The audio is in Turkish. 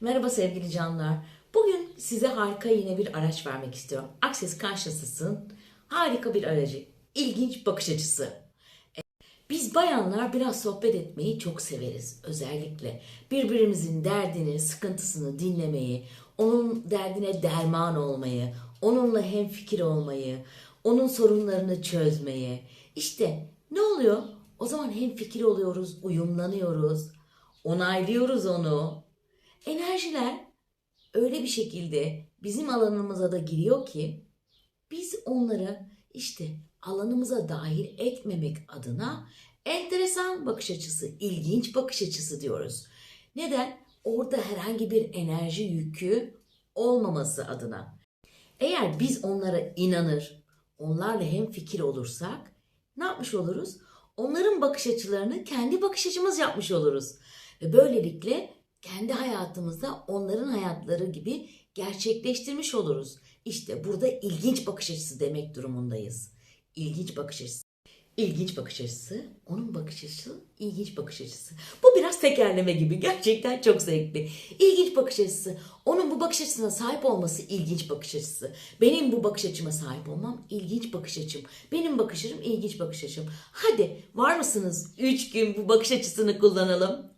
Merhaba sevgili canlar. Bugün size harika yine bir araç vermek istiyorum. Access Consciousness'ın harika bir aracı. İlginç bakış açısı. E, Biz bayanlar biraz sohbet etmeyi çok severiz. Özellikle birbirimizin derdini, sıkıntısını dinlemeyi, onun derdine derman olmayı, onunla hemfikir olmayı, onun sorunlarını çözmeyi. İşte ne oluyor? O zaman hemfikir oluyoruz, uyumlanıyoruz, onaylıyoruz onu. Enerjiler öyle bir şekilde bizim alanımıza da giriyor ki biz onları işte alanımıza dahil etmemek adına enteresan bakış açısı, ilginç bakış açısı diyoruz. Neden? Orada herhangi bir enerji yükü olmaması adına. Eğer biz onlara inanır, onlarla hem fikir olursak ne yapmış oluruz? Onların bakış açılarını kendi bakış açımız yapmış oluruz. Ve böylelikle kendi hayatımızda onların hayatları gibi gerçekleştirmiş oluruz. İşte burada ilginç bakış açısı demek durumundayız. İlginç bakış açısı. İlginç bakış açısı, onun bakış açısı, ilginç bakış açısı. Bu biraz tekerleme gibi. Gerçekten çok zevkli. İlginç bakış açısı. Onun bu bakış açısına sahip olması ilginç bakış açısı. Benim bu bakış açıma sahip olmam ilginç bakış açım. Benim bakış ilginç bakış açım. Hadi var mısınız? Üç gün bu bakış açısını kullanalım.